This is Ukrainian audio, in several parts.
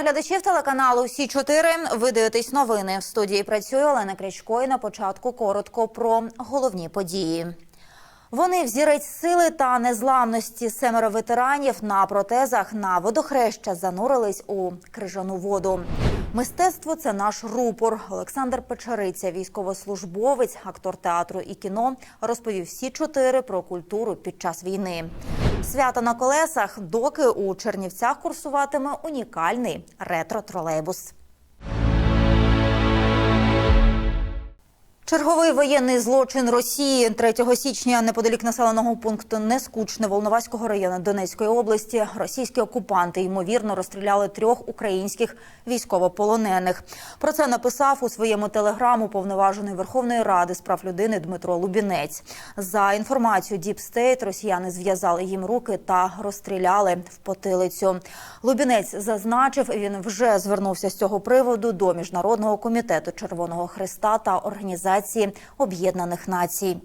Глядачів телеканалу Сі 4 Ви дивитесь новини. В студії працює Олена Крячко і на початку коротко про головні події. Вони взірець сили та незламності семеро ветеранів на протезах на водохреща занурились у крижану воду. Мистецтво це наш рупор. Олександр Печериця, військовослужбовець, актор театру і кіно, розповів всі чотири про культуру під час війни. Свято на колесах, доки у Чернівцях курсуватиме унікальний ретро-тролейбус. Черговий воєнний злочин Росії 3 січня неподалік населеного пункту Нескучне Волноваського району Донецької області російські окупанти ймовірно розстріляли трьох українських військовополонених. Про це написав у своєму телеграму повноважений Верховної Ради з прав людини Дмитро Лубінець. За інформацією State, росіяни зв'язали їм руки та розстріляли в потилицю. Лубінець зазначив, він вже звернувся з цього приводу до міжнародного комітету Червоного Христа та організації Об'єднаних Націй.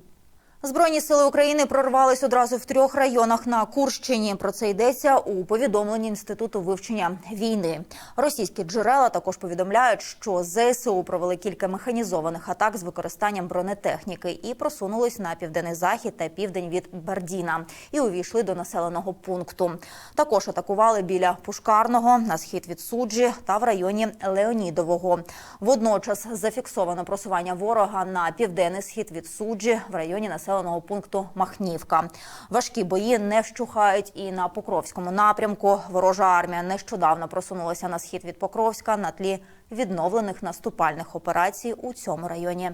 Збройні сили України прорвались одразу в трьох районах на Курщині. Про це йдеться у повідомленні інституту вивчення війни. Російські джерела також повідомляють, що ЗСУ провели кілька механізованих атак з використанням бронетехніки і просунулись на південний захід та південь від Бердіна і увійшли до населеного пункту. Також атакували біля Пушкарного на схід від суджі та в районі Леонідового. Водночас зафіксовано просування ворога на південний схід від суджі в районі населеного пункту Махнівка. Важкі бої не вщухають і на Покровському напрямку. Ворожа армія нещодавно просунулася на схід від Покровська на тлі відновлених наступальних операцій у цьому районі.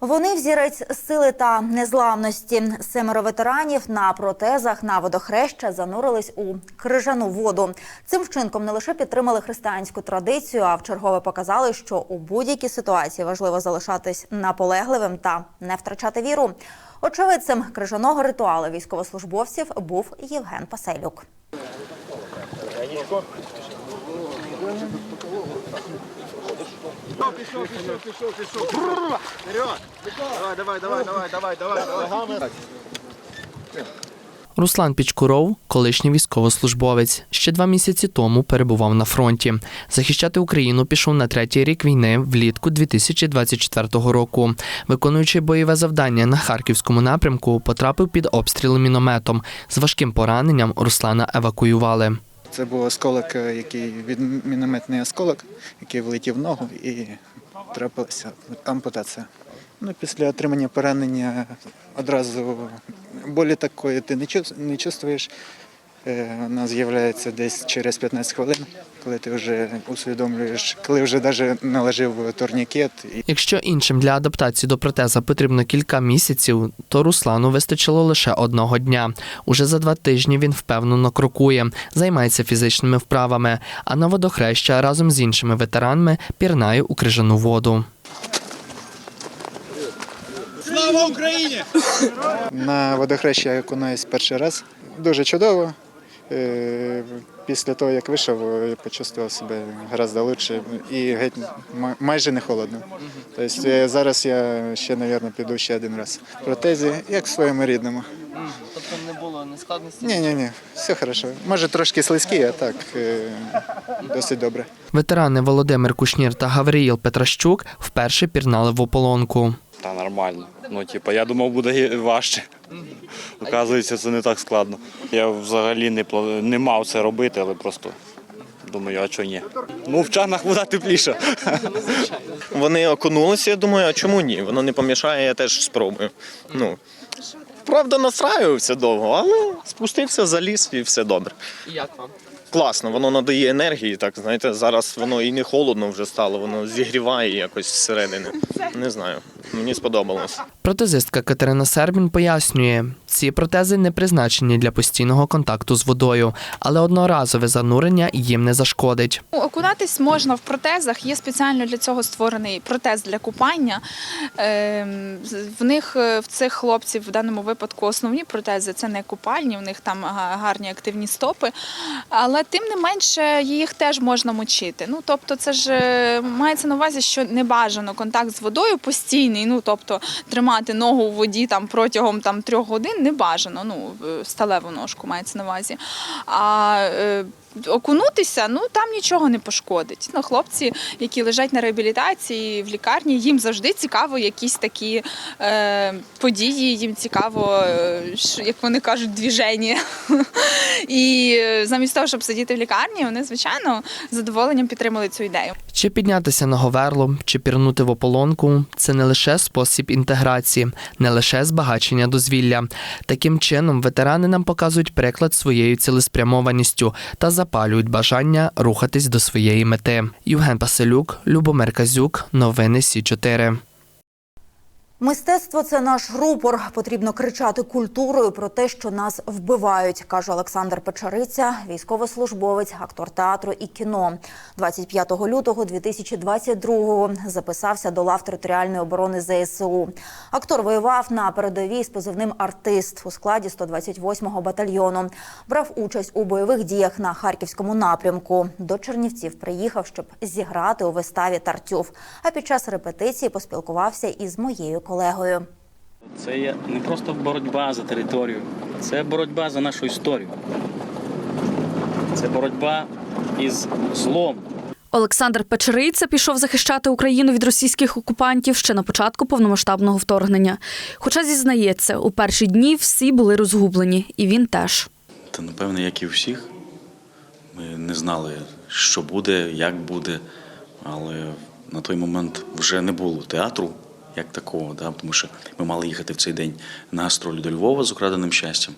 Вони взірець сили та незламності. Семеро ветеранів на протезах на водохреща занурились у крижану воду. Цим вчинком не лише підтримали християнську традицію, а вчергове показали, що у будь-якій ситуації важливо залишатись наполегливим та не втрачати віру. Очевидцем крижаного ритуалу військовослужбовців був Євген Паселюк. Пішов, пішов, пішов, пішов. Вперед! Давай, давай, давай, давай, давай, давай. Руслан Пічкуров, колишній військовослужбовець, ще два місяці тому перебував на фронті. Захищати Україну пішов на третій рік війни влітку 2024 року. Виконуючи бойове завдання на харківському напрямку, потрапив під обстріли мінометом. З важким пораненням Руслана евакуювали. Це був осколок, е, який від мінометний осколок, який влетів в ногу і трапилася ампутація. Ну, після отримання поранення одразу болі такої ти не чувствуєш. Е, Вона з'являється десь через 15 хвилин, коли ти вже усвідомлюєш, коли вже навіть наложив турнікет. Якщо іншим для адаптації до протеза потрібно кілька місяців, то Руслану вистачило лише одного дня. Уже за два тижні він впевнено крокує, займається фізичними вправами, а на водохреща разом з іншими ветеранами пірнає у крижану воду. Слава Україні! На водохрещі я окунаюсь перший раз. Дуже чудово. Е, Після того, як вийшов, я почувствував себе гораздо краще і геть ма- майже не холодно. Тобто е, зараз я ще, мабуть, піду ще один раз. В протезі, як в своєму рідному. Тобто не було нескладності? Ні, ні, ні, все хорошо. Може трошки слизький, а так е, досить добре. Ветерани Володимир Кушнір та Гавриїл Петращук вперше пірнали в ополонку. Та нормально. Ну, типу, я думав, буде важче. Оказується, це не так складно. Я взагалі не, пла- не мав це робити, але просто думаю, а чого ні. Ну, в чанах вода тепліша. Вони окунулися, я думаю, а чому ні? Воно не помішає, я теж спробую. Ну, правда, настраювався довго, але спустився, заліз і все добре. Як вам? Класно, воно надає енергії, так знаєте, зараз воно і не холодно вже стало, воно зігріває якось зсередини. Не знаю, мені сподобалось. Протезистка Катерина Сербін пояснює, ці протези не призначені для постійного контакту з водою, але одноразове занурення їм не зашкодить. Ну, Окунатись можна в протезах. Є спеціально для цього створений протез для купання. Ем, В них е, в цих хлопців в даному випадку основні протези це не купальні, в них там гарні активні стопи. Але тим не менше їх теж можна мочити. Ну тобто, це ж е, мається на увазі, що не бажано контакт з водою постійний необхідний. Ну тобто тримати ногу у воді там протягом там трьох годин не бажано. Ну сталеву ножку мається на увазі. А е, окунутися, ну там нічого не пошкодить. Ну, хлопці, які лежать на реабілітації в лікарні, їм завжди цікаво якісь такі е, події, їм цікаво, е, як вони кажуть, двіження. І е, замість того, щоб сидіти в лікарні, вони, звичайно, з задоволенням підтримали цю ідею. Чи піднятися на говерло, чи пірнути в ополонку це не лише спосіб інтеграції, не лише збагачення дозвілля. Таким чином, ветерани нам показують приклад своєю цілеспрямованістю та запалюють бажання рухатись до своєї мети. Євген Паселюк, Любомир Казюк, новини Сі 4 Мистецтво це наш рупор. Потрібно кричати культурою про те, що нас вбивають, каже Олександр Печариця, військовослужбовець, актор театру і кіно. 25 лютого 2022-го записався до лав територіальної оборони ЗСУ. Актор воював на передовій з позивним артист у складі 128-го батальйону. Брав участь у бойових діях на харківському напрямку. До Чернівців приїхав, щоб зіграти у виставі Тартюф. А під час репетиції поспілкувався із моєю колегою. Це є не просто боротьба за територію, це боротьба за нашу історію. Це боротьба із злом. Олександр Печериця пішов захищати Україну від російських окупантів ще на початку повномасштабного вторгнення. Хоча зізнається, у перші дні всі були розгублені, і він теж. Та напевне, як і всіх. Ми не знали, що буде, як буде, але на той момент вже не було театру як такого, да? тому що ми мали їхати в цей день на гастролі до Львова з украденим щастям.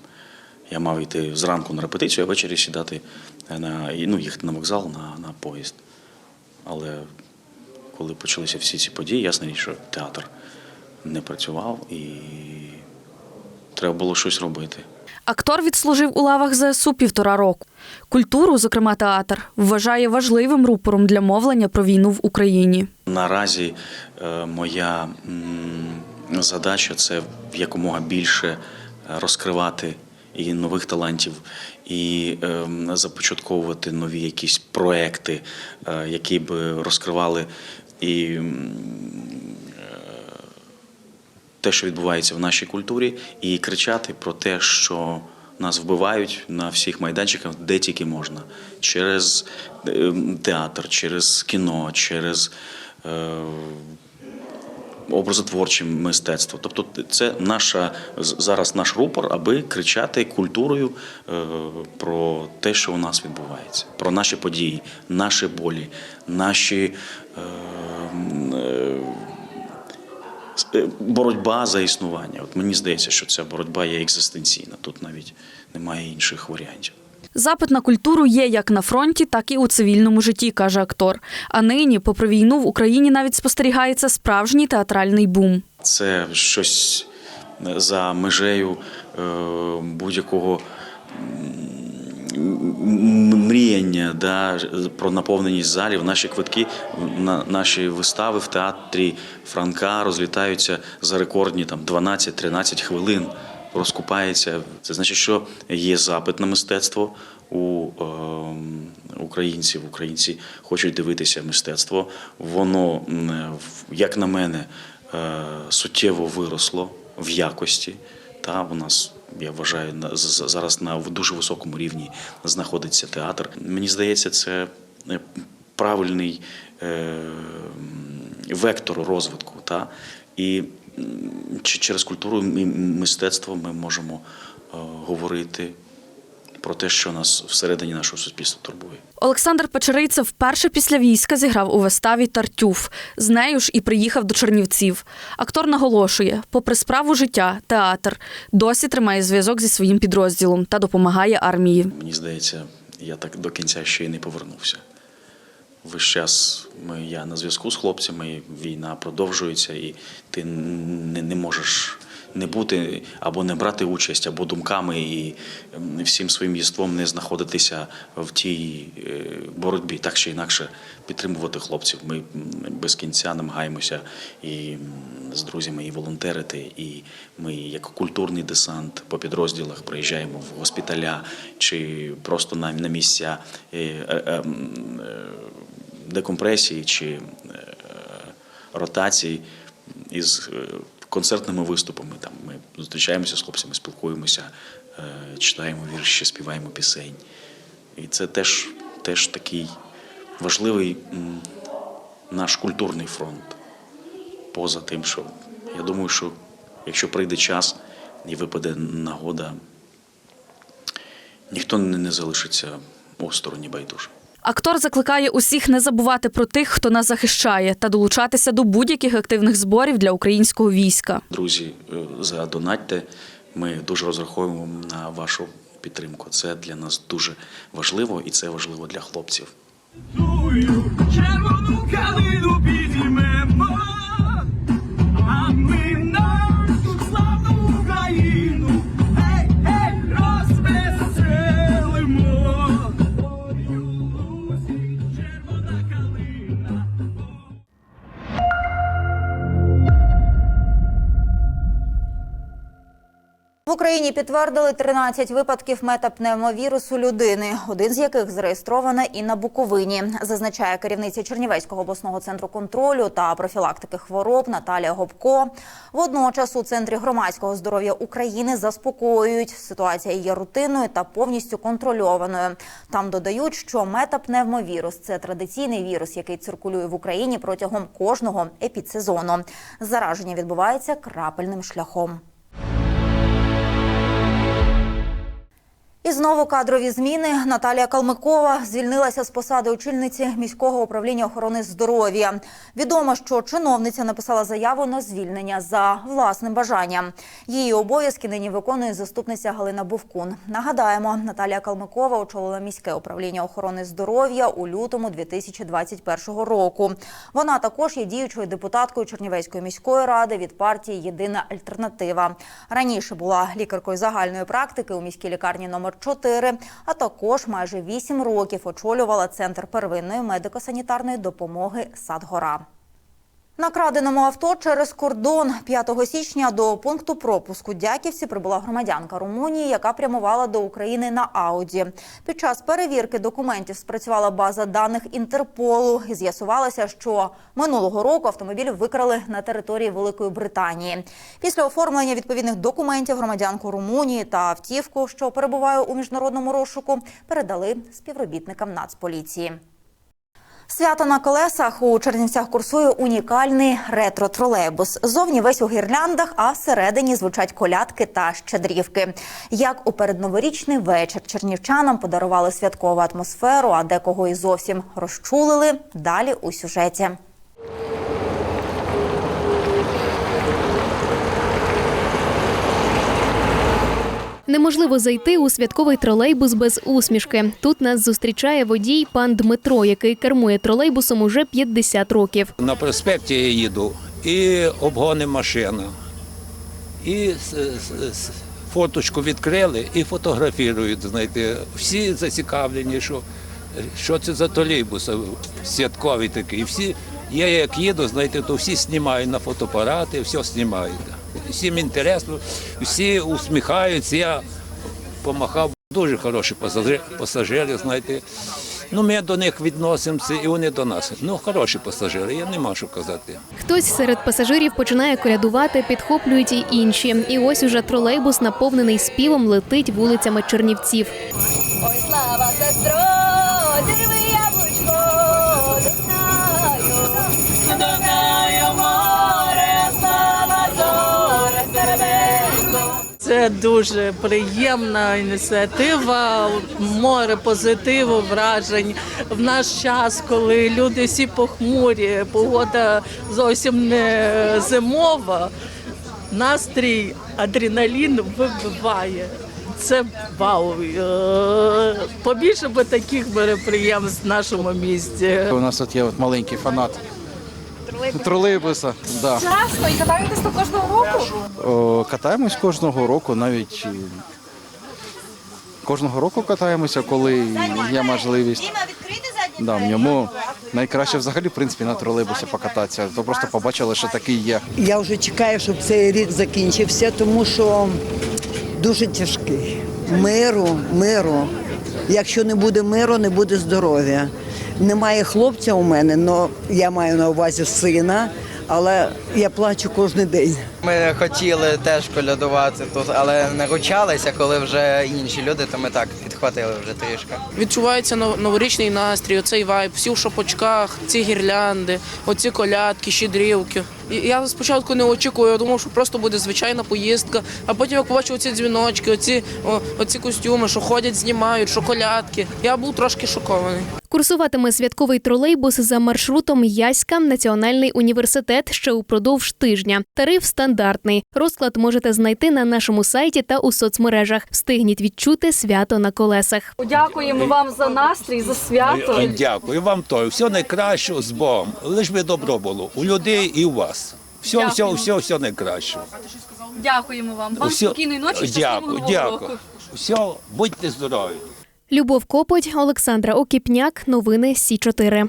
Я мав йти зранку на репетицію, а ввечері сідати на ну, їхати на вокзал на, на поїзд. Але коли почалися всі ці події, річ, що театр не працював і треба було щось робити. Актор відслужив у лавах ЗСУ півтора року. Культуру, зокрема театр, вважає важливим рупором для мовлення про війну в Україні. Наразі е, моя задача це якомога більше е, розкривати і нових талантів, і е, започатковувати нові якісь проекти, які б розкривали і те, що відбувається в нашій культурі, і кричати про те, що нас вбивають на всіх майданчиках, де тільки можна, через е, театр, через кіно, через е, образотворче мистецтво. Тобто, це наша зараз наш рупор, аби кричати культурою е, про те, що у нас відбувається, про наші події, наші болі, наші. е, е, Е, боротьба за існування. От мені здається, що ця боротьба є екзистенційна. Тут навіть немає інших варіантів. Запит на культуру є як на фронті, так і у цивільному житті, каже актор. А нині, попри війну, в Україні навіть спостерігається справжній театральний бум. Це щось за межею е, будь-якого мріяння да, про наповненість залів. Наші квитки, на наші вистави в театрі Франка розлітаються за рекордні там 12-13 хвилин. Розкупається. Це значить, що є запит на мистецтво у е, українців. Українці хочуть дивитися мистецтво. Воно, як на мене, е, суттєво виросло в якості. Та у нас я вважаю зараз на дуже високому рівні знаходиться театр. Мені здається, це е, правильний е, вектор розвитку. Та? І через культуру і мистецтво ми можемо е, говорити про те, що нас всередині нашого суспільства турбує. Олександр Печериця вперше після війська зіграв у виставі Тартюф. З нею ж і приїхав до Чернівців. Актор наголошує, попри справу життя, театр досі тримає зв'язок зі своїм підрозділом та допомагає армії. Мені здається, я так до кінця ще й не повернувся. Весь час ми, я на зв'язку з хлопцями, війна продовжується, і ти не, не можеш не бути або не брати участь, або думками і ем, всім своїм єством не знаходитися в тій е, боротьбі, так чи інакше підтримувати хлопців. Ми без кінця намагаємося і з друзями і волонтерити, і ми як культурний десант по підрозділах приїжджаємо в госпіталя чи просто на, на місця е, е, е, м, е, декомпресії чи ротації. із концертними виступами. Там ми зустрічаємося з хлопцями, спілкуємося, е, читаємо вірші, співаємо пісень. І це теж, теж такий важливий наш культурний фронт. Поза тим, що я думаю, що якщо прийде час і випаде нагода, ніхто не залишиться осторонь байдуже. Актор закликає усіх не забувати про тих, хто нас захищає, та долучатися до будь-яких активних зборів для українського війська. Друзі, е, задонатьте. Ми дуже розраховуємо на вашу підтримку. Це для нас дуже важливо і це важливо для хлопців. Червону калину підіймемо, Україні підтвердили 13 випадків метапневмовірусу людини, один з яких зареєстровано і на Буковині, зазначає керівниця Чернівецького обласного центру контролю та профілактики хвороб Наталія Гобко. Водночас у центрі громадського здоров'я України заспокоюють. Ситуація є рутинною та повністю контрольованою. Там додають, що метапневмовірус це традиційний вірус, який циркулює в Україні протягом кожного епідсезону. Зараження відбувається крапельним шляхом. І знову кадрові зміни. Наталія Калмикова звільнилася з посади очільниці міського управління охорони здоров'я. Відомо, що чиновниця написала заяву на звільнення за власним бажанням. Її обов'язки нині виконує заступниця Галина Бовкун. Нагадаємо, Наталія Калмикова очолила міське управління охорони здоров'я у лютому 2021 року. Вона також є діючою депутаткою Чернівецької міської ради від партії Єдина альтернатива. Раніше була лікаркою загальної практики у міській лікарні номер 4, а також майже 8 років очолювала центр первинної медико-санітарної допомоги Садгора. На краденому авто через кордон 5 січня до пункту пропуску Дяківці прибула громадянка Румунії, яка прямувала до України на Ауді. Під час перевірки документів спрацювала база даних Інтерполу і з'ясувалося, що минулого року автомобіль викрали на території Великої Британії. Після оформлення відповідних документів громадянку Румунії та автівку, що перебуває у міжнародному розшуку, передали співробітникам Нацполіції. Свято на колесах у Чернівцях курсує унікальний ретро-тролейбус. Зовні весь у гірляндах, а всередині звучать колядки та щедрівки. Як у передноворічний вечір чернівчанам подарували святкову атмосферу, а декого і зовсім розчулили. Далі у сюжеті. Неможливо зайти у святковий тролейбус без усмішки. Тут нас зустрічає водій пан Дмитро, який кермує тролейбусом уже 50 років. На проспекті я їду і обгони машина. І фоточку відкрили і фотографірують. Знаєте, всі зацікавлені, що, що це за тролейбус святковий такий. Всі, я як їду, знаєте, то всі знімають на фотоапарати, все знімають. Всім інтересно, всі усміхаються. Я помахав дуже хороші пасажири, пасажири, знаєте. Ну, ми до них відносимося, і вони до нас. Ну, хороші пасажири, я не можу що казати. Хтось серед пасажирів починає колядувати, підхоплюють і інші. І ось уже тролейбус, наповнений співом, летить вулицями Чернівців. Це дуже приємна ініціатива, море позитиву, вражень в наш час, коли люди всі похмурі, погода зовсім не зимова. Настрій, адреналін вибиває. Це вау. Е, Побільше би таких мероприємств в нашому місті. У нас тут є от маленький фанат тролейбуса. Да. Часто і катаєтесь тут кожного року? О, катаємось кожного року, навіть і кожного року катаємося, коли є можливість. Да, в ньому найкраще взагалі в принципі на тролейбусі покататися. То просто побачили, що такий є. Я вже чекаю, щоб цей рік закінчився, тому що дуже тяжкий. Миру, миру. Якщо не буде миру, не буде здоров'я. Немає хлопця у мене, але я маю на увазі сина, але я плачу кожен день. Ми хотіли теж колядувати тут, але не ручалися, коли вже інші люди, то ми так підхватили вже трішки. Відчувається новорічний настрій, оцей вайб, всі в шапочках, ці гірлянди, оці колядки, щедрівки. Я спочатку не очікував, я думав, що просто буде звичайна поїздка, а потім як побачив оці дзвіночки, оці, о, оці костюми, що ходять, знімають, що колядки. Я був трошки шокований. Курсуватиме святковий тролейбус за маршрутом Яська Національний університет ще упродовж тижня. Тариф стандартний. Розклад можете знайти на нашому сайті та у соцмережах. Встигніть відчути свято на колесах. Дякуємо вам за настрій, за свято. Дякую вам то. Все найкраще з Богом. Лиш би добро було у людей і у вас. Все, все, Дякую. все, все найкраще. Дякуємо вам. Все- Дякую, дякую. Все, будьте здорові. Любов Копоть, Олександра Окіпняк. Новини Сі 4